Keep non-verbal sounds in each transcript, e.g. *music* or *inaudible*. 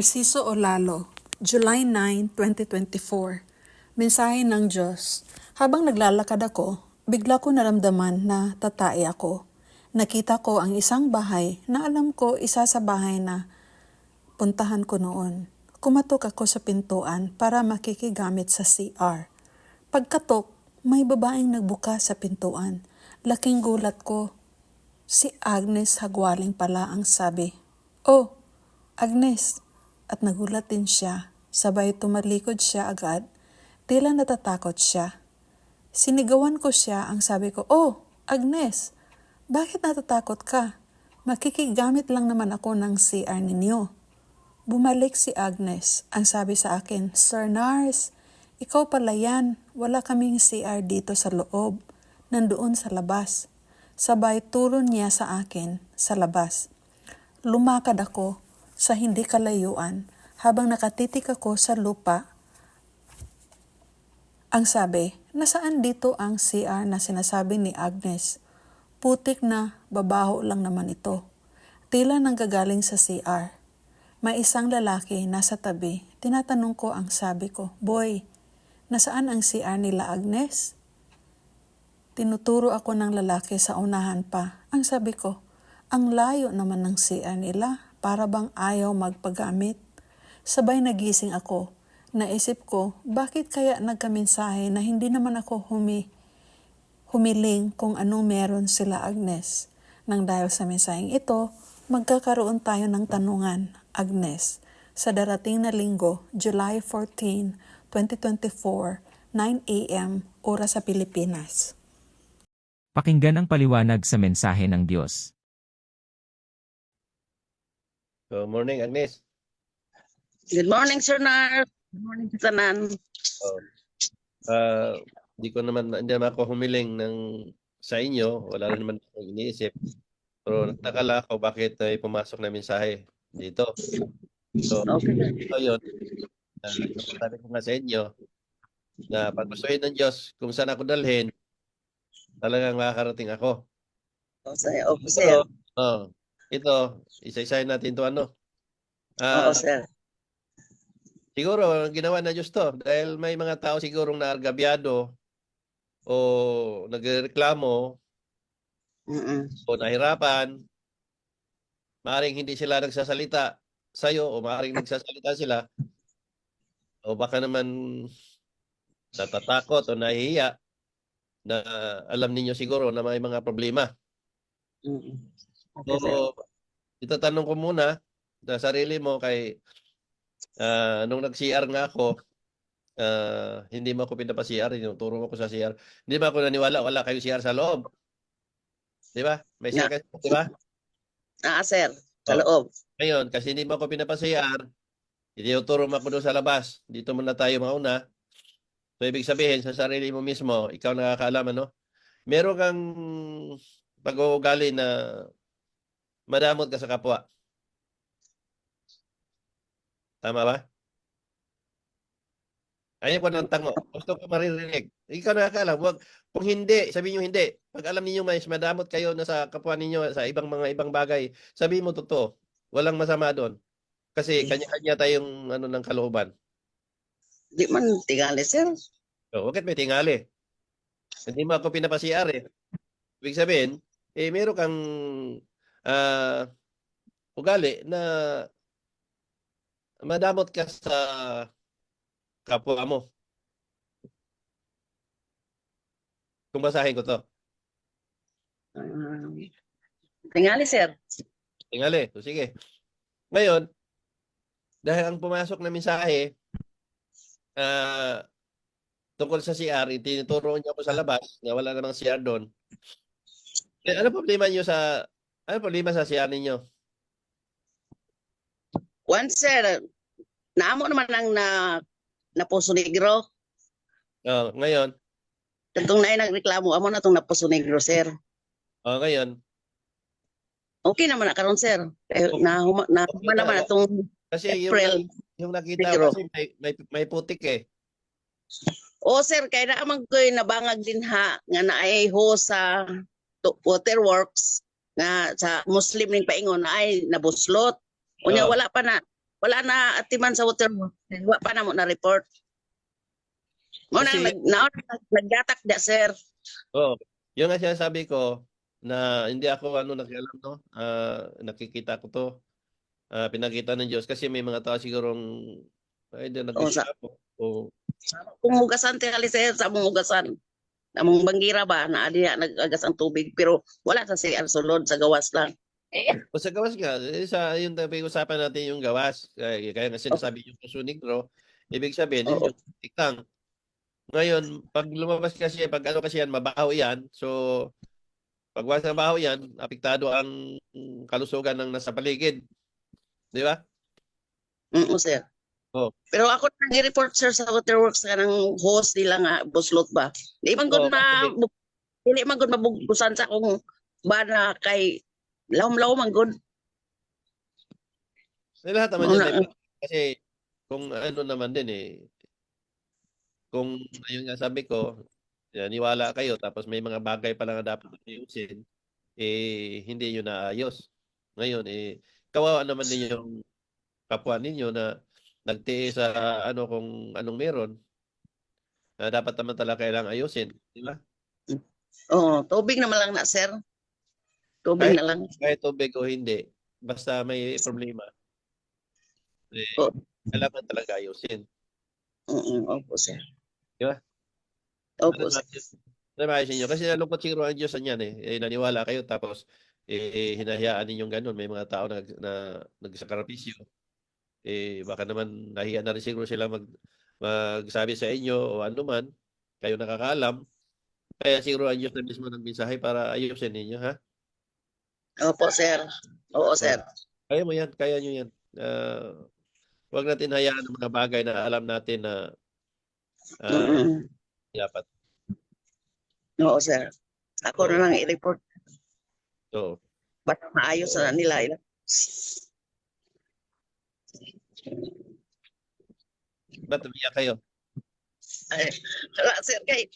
Narciso Olalo, July 9, 2024. Mensahe ng Diyos. Habang naglalakad ako, bigla ko naramdaman na tatay ako. Nakita ko ang isang bahay na alam ko isa sa bahay na puntahan ko noon. Kumatok ako sa pintuan para makikigamit sa CR. Pagkatok, may babaeng nagbuka sa pintuan. Laking gulat ko. Si Agnes Hagwaling pala ang sabi. Oh, Agnes. At nagulat din siya. Sabay tumalikod siya agad. Tila natatakot siya. Sinigawan ko siya ang sabi ko, Oh, Agnes, bakit natatakot ka? Makikigamit lang naman ako ng CR ninyo. Bumalik si Agnes. Ang sabi sa akin, Sir Nars, ikaw pala yan. Wala kaming CR dito sa loob. Nandoon sa labas. Sabay turo niya sa akin sa labas. Lumakad ako sa hindi kalayuan habang nakatitik ako sa lupa. Ang sabi, nasaan dito ang CR na sinasabi ni Agnes? Putik na, babaho lang naman ito. Tila nanggagaling sa CR. May isang lalaki nasa tabi. Tinatanong ko ang sabi ko, Boy, nasaan ang CR nila Agnes? Tinuturo ako ng lalaki sa unahan pa. Ang sabi ko, ang layo naman ng CR nila para bang ayaw magpagamit. Sabay nagising ako. Naisip ko, bakit kaya nagkamensahe na hindi naman ako humi humiling kung anong meron sila Agnes. Nang dahil sa mensaheng ito, magkakaroon tayo ng tanungan, Agnes, sa darating na linggo, July 14, 2024, 9 a.m. oras sa Pilipinas. Pakinggan ang paliwanag sa mensahe ng Diyos. Good morning, Agnes. Good morning, Sir Nar. Good morning, Tanan. Ah, di ko naman, hindi naman ako humiling ng sa inyo. Wala naman akong iniisip. Pero nagtaka lang ako bakit ay pumasok na mensahe dito. So, Okay. ito yun. Uh, sabi ko nga sa inyo na pagpasuhin ng Diyos kung saan ako dalhin, talagang makakarating ako. O, sir. Opo, sir. Oh, ito, isa-isahin natin to ano. Ah, Oo, sir. Siguro, ginawa na Diyos to. Dahil may mga tao sigurong naargabyado o nagreklamo Mm-mm. o nahirapan. Maaring hindi sila nagsasalita sa'yo o maaring nagsasalita sila. O baka naman natatakot o nahihiya na alam ninyo siguro na may mga problema. Mm-mm. Okay, sir. So, itatanong ko muna sa sarili mo kay ah, nung nag-CR nga ako, ah, hindi mo ako pinapa-CR, tinuturo mo ko sa CR. Hindi ba ako naniwala, wala kayo CR sa loob. Di ba? May CR kayo, di ba? Ah, sir. Sa Oh. loob. Ngayon, kasi hindi mo ako pinapa-CR, tinuturo mo ako doon sa labas. Dito muna tayo mauna. So, ibig sabihin, sa sarili mo mismo, ikaw nakakaalam, ano? Meron kang pag-uugali na madamot ka sa kapwa. Tama ba? Ayaw ko ng tango. Gusto ko maririnig. Ikaw nakakaalam. Wag, kung hindi, sabihin nyo hindi. Pag alam niyo mas madamot kayo na sa kapwa ninyo sa ibang mga ibang bagay, sabihin mo totoo. Walang masama doon. Kasi kanya-kanya tayong ano ng kalooban. Di man tigali, sir. So, bakit may tingali? Hindi mo ako pinapasiar eh. Ibig sabihin, eh meron kang ah, ugali na madamot ka sa kapwa mo. Kung basahin ko to. Um, tingali, sir. Tingali. So, sige. Ngayon, dahil ang pumasok na mensahe ah tungkol sa CR, tinuturo niyo ako sa labas na wala namang CR doon. Eh, ano problema niyo sa ano problema sa CR ninyo? Once, sir, naamo naman ang na na Puso Negro. Oh, ngayon, Tantong na nagreklamo, amo na itong na Puso Negro, sir. oh, ngayon, Okay naman na karon sir. Eh, na, huma, na, Okay huma na, naman oh. itong kasi yung, April. yung nakita Negro. ko kasi may, may, may putik eh. O sir, kaya na amang ko'y nabangag din ha, nga naay ho sa waterworks nga sa Muslim ning paingon ay nabuslot. Unya Oo. wala pa na wala na atiman sa water mo. Wa pa na mo na report. Mo na nag na, nagdatak da sir. Oo. Yung nga sinasabi ko na hindi ako ano nakialam no. Ah, nakikita ko to. Ah, pinakita ng Diyos kasi may mga tao sigurong ay di Oo, sa- nag O Kung hugasan tingali sir sa mong hugasan. Among banggira ba na adi nagagas ang tubig pero wala sa CR sulod sa gawas lang. O sa gawas nga, eh, sa yung usapan natin yung gawas. Kaya, kaya nga sinasabi yung puso negro, ibig sabihin, yun yung tikang. Ngayon, pag lumabas kasi, pag ano kasi yan, mabaho yan. So, pag wala sa mabaho yan, apektado ang kalusugan ng nasa paligid. Di ba? Mm sir. Oo. Pero ako nang report sir sa waterworks ka ng host nila nga buslot ba. Di man gud Oo, na dili man gud mabugusan sa kung ba na kay lawom-lawom man gud. Eh, lahat naman na. eh. Kasi, kung ano naman din eh, kung ayun nga sabi ko, niwala kayo, tapos may mga bagay pa lang na dapat ayusin, eh, hindi yun naayos. Ngayon, eh, kawawa naman din yung kapwa ninyo na nagtiis sa ano kung anong meron na dapat naman talaga kailangang ayusin. Di ba? Oo, tubig naman lang na sir. Tubig Kahit- na lang. Kahit tubig o hindi, basta may problema, eh, Oo. kailangan talaga ayusin. Oo, opo sir. Di ba? Opo Ano sir. naman niyo kasi nalungkot siguro ang Diyos niyan eh. eh naniwala kayo tapos eh, hinahayaan ninyong ganun may mga tao na, na nagsakripisyo eh baka naman nahiya na rin siguro sila mag magsabi sa inyo o ano man kayo nakakaalam kaya siguro ang Diyos na mismo ng mensahe para ayusin ninyo ha Opo sir. Oo sir. kaya mo yan kaya niyo yan Ah, wag natin hayaan ang mga bagay na alam natin na ah, Mm-mm. dapat Oo sir. Ako na lang i-report. so Basta maayos na nila. ila. Ba't umiyak kayo Ay, wala sir kay.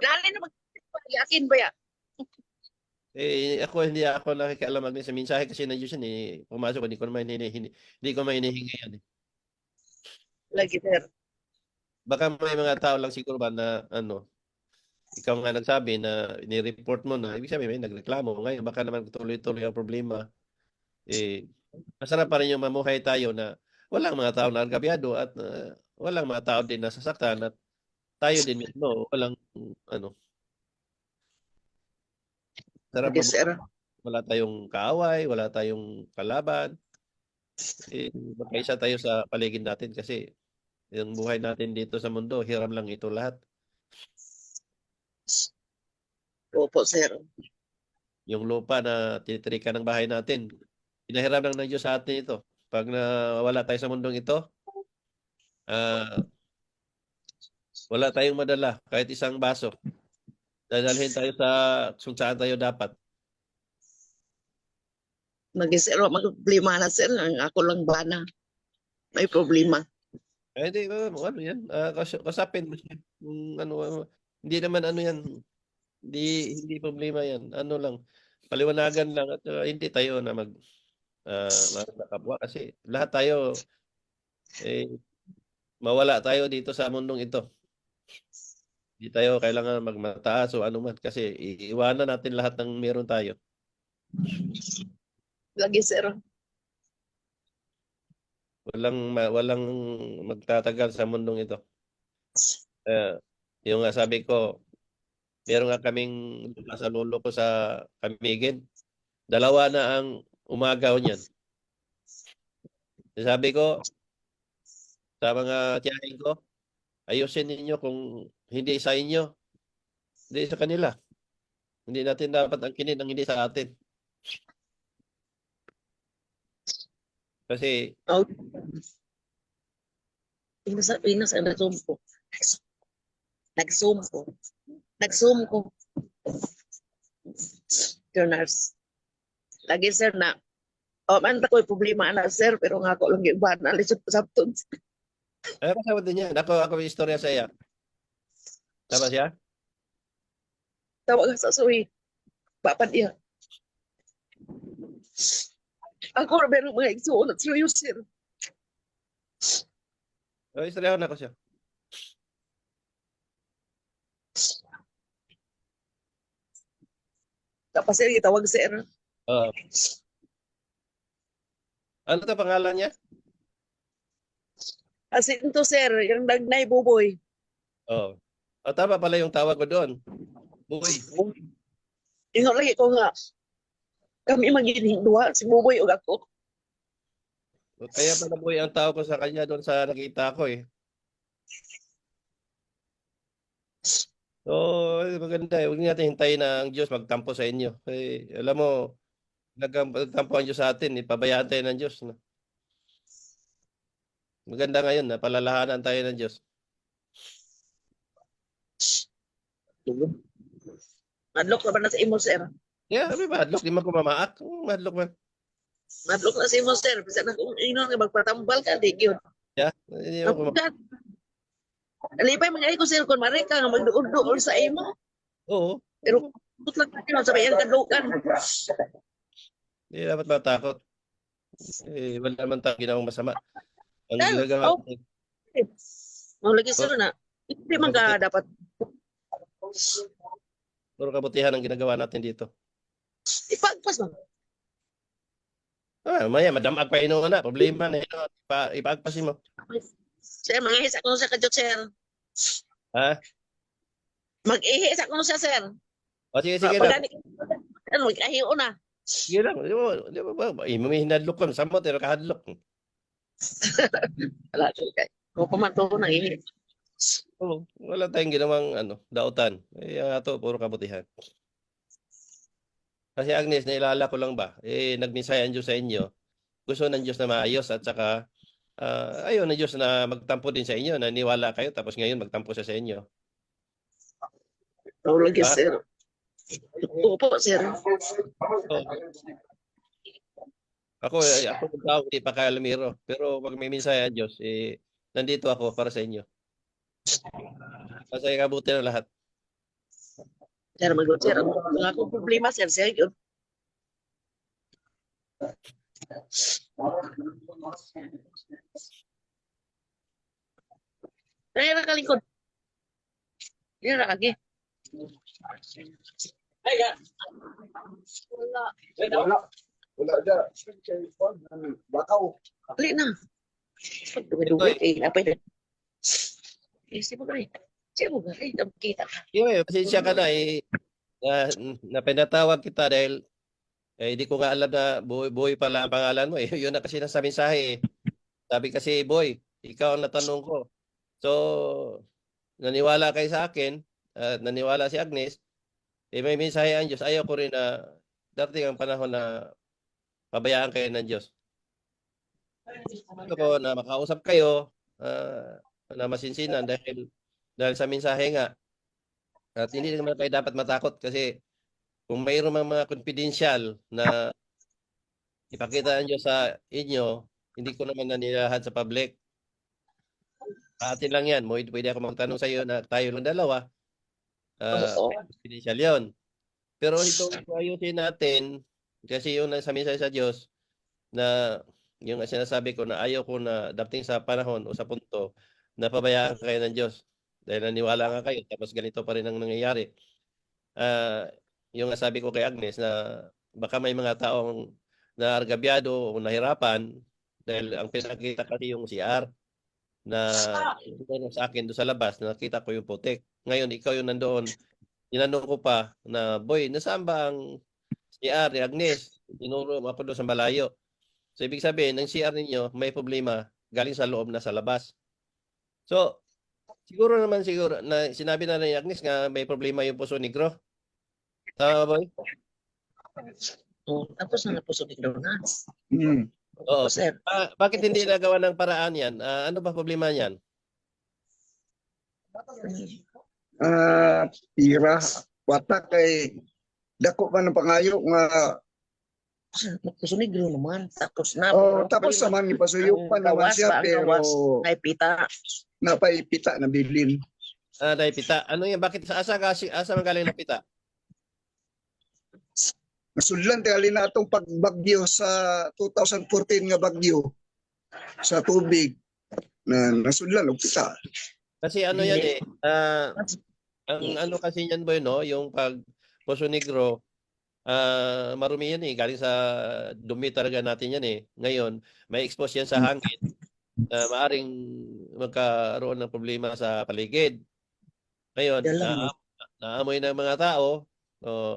Lali na mag yakin ba ya? Eh, ako hindi ako nakikialam mag sa mensahe kasi na Diyos yan eh. Pumasok, hindi ko naman hini, hini, hindi ko man hinihingi yan eh. Lagi sir. Baka may mga tao lang siguro ba na ano, ikaw nga nagsabi na ni-report mo na, ibig sabihin may nagreklamo. Ngayon, baka naman tuloy-tuloy ang problema. Eh, masarap pa rin yung mamuhay tayo na walang mga tao na agabiyado at uh, walang mga tao din nasasaktan at tayo din mismo, walang ano. Sarap mabuhay. sir. wala tayong kaaway, wala tayong kalaban. Eh, magkaisa tayo sa paligid natin kasi yung buhay natin dito sa mundo, hiram lang ito lahat. Opo sir. Yung lupa na tinitrikan ng bahay natin, pinahiram lang ng Diyos sa atin ito. Pag nawala tayo sa mundong ito, ah, wala tayong madala, kahit isang baso. Dadalhin tayo sa kung saan tayo dapat. Lagi sir, mag-problema na sir. Ako lang ba na? May problema. Eh, hindi, uh, ano yan, ah, kas- kasapin mo siya. Kung ano, ano, hindi naman ano yan, hindi, hindi problema yan. Ano lang, paliwanagan lang at ah, hindi tayo na mag, ah, mag- nakabwa kasi lahat tayo, eh, mawala tayo dito sa mundong ito. Hindi tayo kailangan magmataas o ano man kasi iiwanan natin lahat ng meron tayo. Lagi sir. Walang walang magtatagal sa mundong ito. Eh, yung nga sabi ko, meron nga kaming sa lolo ko sa Camigin. Dalawa na ang umagaw niyan. Sabi ko, sa mga tiyahin ko, ayusin ninyo kung hindi sa inyo, hindi sa kanila. Hindi natin dapat angkinin ang hindi sa atin. Kasi Oh. Inas, inas, nag-zoom ko. Nag-zoom ko. Nag-zoom ko. Nurse. Lagi sir na, oh, man ko problema na sir, pero nga ako lang ba na lisod sa sabton. Ay, kasama din yan. Ako, ako may istorya sa iya. Tama siya? Tawag sa suwi. Papan iya. Ako meron mga igsuon at serious, sir. Oh, istoryahan na ko siya. Tapos sir, itawag sir. Oo. ano to pangalan niya? As in to, sir, yung nagnay buboy. Oh. Oh, tama pala yung tawag ko doon. Boy. Ingat lagi ko nga. Kami magiging dua, si buboy o ako. Kaya pala boy ang tawag ko sa kanya doon sa nakita ko eh. So, maganda eh. Huwag natin hintayin na ang Diyos magtampo sa inyo. Eh, alam mo, nagtampo ang Diyos sa atin, ipabayaan tayo ng Diyos. No? Maganda ngayon na palalahanan tayo ng Diyos. Madlock na ba na sa imo, sir? Yeah, may madlock, di man kumamaak. Hmm, Madlock man. Madlock na sa imo, sir. Bisa na kung ino nga magpatambal ka, di yun. Yeah, hindi man kumamaak. Alipay mga ko, sir, kung mare ka nga magduol-duol sa imo. Oo, Pero Put lang kayo sa bayang kadukan. Hindi dapat matakot. Eh, wala naman tayong ginawang masama. Ang Ah, ginagawa oh. Mahulagi sir na. Hindi man ka dapat puro kabutihan ang ginagawa natin dito. ipagpas mo. Ah, maya, madamag pa ino na. Problema na ino. Pa, ipagpasin mo. Sir, mag-ihis ako sa kadyo, sir. Ha? Mag-ihis ako sa sir. O sige, sige lang. Pagani, Sige lang. Di ba, di ba, ba, eh, mamihinadlok ko. Samot, pero kahadlok. *laughs* Wala, kay. Kung pumanto ko nang ihis. Oo, wala tayong ginawang ano, dautan. Eh, ang ato, puro kabutihan. Kasi Agnes, nailala ko lang ba, eh, nagminsaya ang Diyos sa inyo. Gusto ng Diyos na maayos at saka ah, ayaw ng Diyos na magtampo din sa inyo, naniwala kayo, tapos ngayon magtampo siya sa inyo. Mahulagi, Ah. sir. Opo, sir. Ako, eh, ako ng tao, hindi pa kalamiro. Pero pag may minsaya ang Diyos, eh, nandito ako para sa inyo. Kasi kabuti ng lahat. Sir, mag sir. Ang akong problema, sir, sir, yun. Kaya na kalingkod. Yan na lagi. Ay, ya. Wala. Wala. Wala da. Bakaw. Dali na. Duwi-duwi kay apa yun? Eh, si gani. Si mo gani. Kita ka. Yung pasensya ka na eh. Na, na pinatawag kita dahil eh, hindi ko nga alam na boy, boy pala ang pangalan mo eh. *laughs* Yun na kasi nasa mensahe eh. Sabi kasi, boy, ikaw ang natanong ko. So, naniwala kayo sa akin, at naniwala si Agnes, eh may mensahe ang Diyos. Ayaw ko rin na darating ang panahon na pabayaan kayo ng Diyos. Gusto ko na makausap kayo, ah, na masinsinan dahil dahil sa mensahe nga, at hindi naman kayo dapat matakot kasi kung mayroong mga, mga confidential na ipakita ng Diyos sa inyo, hindi ko naman nanilahad sa public. Atin lang yan. Pwede ako magtanong sa iyo na tayo lang dalawa. Ah, Oo. confidential yon. Pero ito ayusin natin kasi yung nasa mensahe sa Diyos na yung sinasabi ko na ayaw ko na dating sa panahon o sa punto na pabayaan kayo ng Diyos. Dahil naniwala nga kayo, tapos ganito pa rin ang nangyayari. Ah, yung nasabi ko kay Agnes na baka may mga taong naargabyado o nahirapan dahil ang pinakita kasi yung CR na yung sa akin doon sa labas, nakita ko yung putik. Ngayon, ikaw yung nandoon. Tinanong ko pa na, boy, nasaan ba ang CR ni Agnes? Tinuro mo ako doon sa malayo. So, ibig sabihin, ang CR ninyo may problema galing sa loob na sa labas. So, siguro naman siguro na sinabi na ni Agnes nga may problema yung puso negro. Tama ba, boy? Oh, tapos na napusok yung na. Hmm. Oo. Sir. Ah, bakit hindi nagawa ng paraan yan? Ah, ano ba problema niyan? Ah, pira. Wata kay dako man ang pangayo nga Napusok negro naman. Tapos na. oh, tapos naman ipasuyok pa Ang naman siya pero gawas. Ay, pita. napaipita na bilin. Ah, dahil pita. Ano yan? Bakit sa asa kasi asa man galing na pita? Nasudlan tingali na atong pagbagyo sa 2014 nga bagyo sa tubig. Na nasudlan og kita. Kasi ano yan eh, ah, ang ano kasi yan boy no, yung pag Poso Negro, ah marumi yan eh, galing sa dumi talaga natin yan eh. Ngayon, may expose yan sa hangin. Na maaring magkaroon ng problema sa paligid. Ngayon, na, naamoy ng mga tao, oh,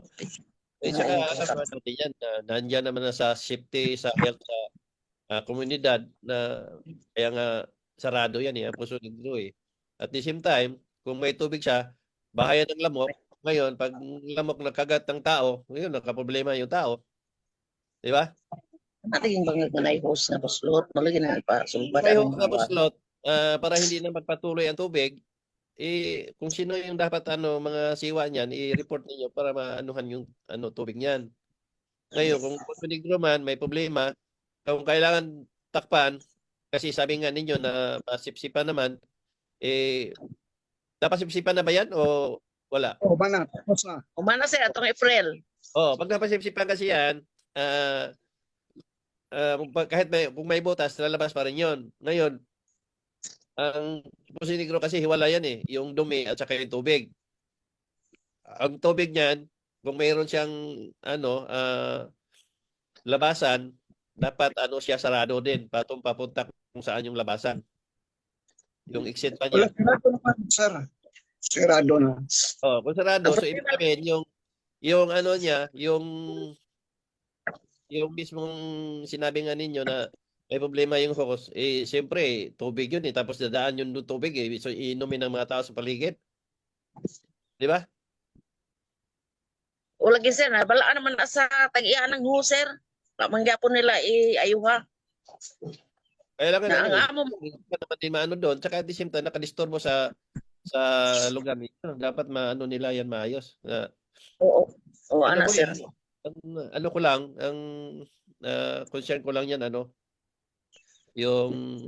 eh, saka naman natin yan, na nandyan naman na sa safety, sa health sa ah, komunidad na kaya nga sarado yan eh, ang Poso Negro eh. At the same time, kung may tubig siya, bahaya ng lamok. Ngayon, pag lamok nagkagat ng tao, ngayon, nagka-problema yung tao. Di ba? Natin yung bangag na host na paslot, malagyan na pa. Sulba Kaya yung tapos lot, ah, para hindi na magpatuloy ang tubig, eh, kung sino yung dapat ano, mga siwa niyan, i-report ninyo para maanuhan yung ano, tubig niyan. Ngayon, kung Poso Negro man, may problema, kung kailangan takpan, kasi sabi nga ninyo na masipsipan naman, eh, napasipsipan na ba yan o wala? Oh, mana, tapos na. Umana sir, atong April. Oh, pag napasipsipan kasi yan, ah ah, pag- kahit may, kung may butas, lalabas pa rin yun. Ngayon, ang Poso Negro kasi hiwala yan eh, yung dumi at saka yung tubig. Ang tubig niyan, kung mayroon siyang ano, ah, labasan, dapat ano siya sarado din patong papunta kung saan yung labasan. Yung exit pa niya. sir. Sarado na. Oh, kung sarado, so ibig sabihin yung yung ano niya, yung yung mismong sinabi nga ninyo na may problema yung hose, eh siyempre tubig yun eh, tapos dadaan yun ng tubig eh, so iinumin ng mga tao sa paligid. Di ba? O lagi sir, na balaan naman na sa tag-iya ng ho sir. Pamangyapon nila i-ayuha. Kaya lang Na ang ano, hindi ka naman din maano doon, tsaka at the same time, nakadisturbo sa sa lugar nito. Dapat maano nila yan maayos. Na, Oo. O ano ana ko sir. yan, ang, ano ko lang, ang ah, concern ko lang yan, ano, yung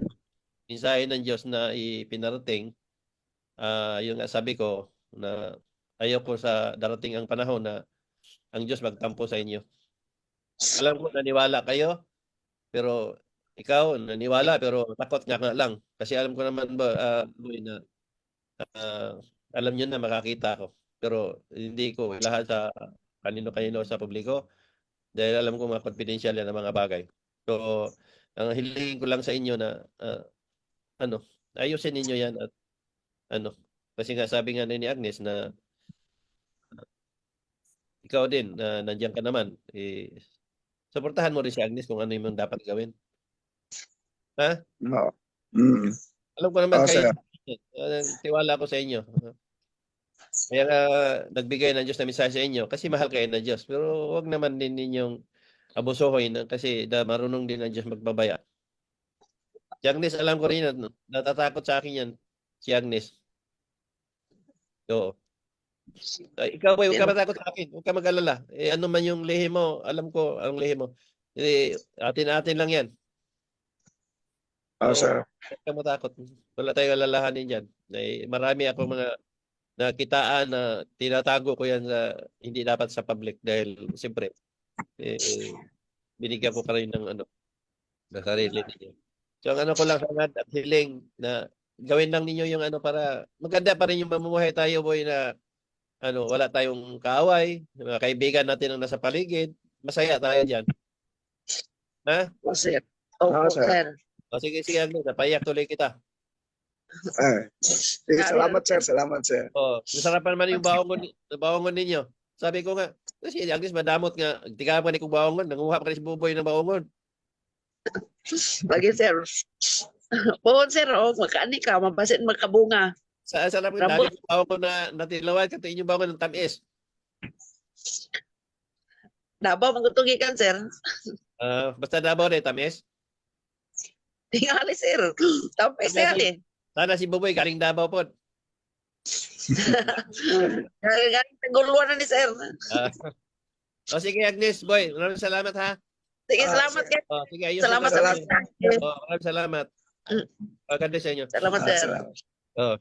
mensahe ng Diyos na ipinarating, ah yung sabi ko, na ayaw ko sa darating ang panahon na ang Diyos magtampo sa inyo. Alam ko, naniwala kayo, pero ikaw, naniwala, pero takot nga nga lang. Kasi alam ko naman ba, ah, boy, na ah, alam nyo na makakita ko. Pero hindi ko lahat sa kanino-kanino sa publiko dahil alam ko mga confidential yan ang mga bagay. So, ang hilingin ko lang sa inyo na ah, ano, ayusin ninyo yan at ano, kasi nga sabi nga ni Agnes na ah, ikaw din na nandiyan ka naman, eh, suportahan mo rin si Agnes kung ano yung dapat gawin. No. Mm. Alam ko naman Oh, kayo, uh, tiwala ako sa inyo. Kaya nga nagbigay ng Diyos na mensahe sa inyo kasi mahal kayo ng Diyos. Pero wag naman din ninyong abusuhin kasi da marunong din ang Diyos magbabaya. Si Agnes, alam ko rin na natatakot sa akin yan. Si Agnes. Oo. Ay, ikaw, boy, huwag ka matakot sa akin. Huwag ka mag-alala. Eh, ano man yung lehe mo, alam ko ang lehe mo. Eh, atin-atin lang yan. Oh, sir. Huwag ka matakot. Wala tayong alalahanin dyan. Eh, marami ako mga nakitaan na tinatago ko yan sa hindi dapat sa public dahil siyempre eh, binigyan ko pa rin ng ano ng sarili ninyo. So ang ano ko lang hangad at hiling na gawin lang ninyo yung ano para maganda pa rin yung mamumuhay tayo boy na ano wala tayong kaaway, mga kaibigan natin ang nasa paligid, masaya tayo diyan. O sir. O Ah, sir. sir. O sige sige Agnes, napayak tuloy kita. Eh. Sige, salamat, sir. Salamat, sir. Oh, masarapan naman yung baongon, baongon ninyo. Sabi ko nga, kasi Agnes madamot nga, tiga pa ni kong baongon, nanguha pa ni si Buboy ng baongon. Lagi sir. Puhon sir, o makani ka, mabasit magkabunga. Sa sa lang Rambut. dami yung baongon na natilawan kasi inyong baongon ng tamis. Dabaw magtutugi kan sir. Ah, basta Davao rin tamis. Tingali sir. Tapos sir eh. Sana si Buboy galing Davao po. Galing taguluan na ni sir. Ah. o sige Agnes, boy, maraming salamat ha. Sige, Ah, salamat sir. kayo. Oh, sige, ayun. Salamat sa Salamat. mensahe. Oh, maraming salamat. Maganda sa inyo. Salamat Ah, sir. salamat. Oh.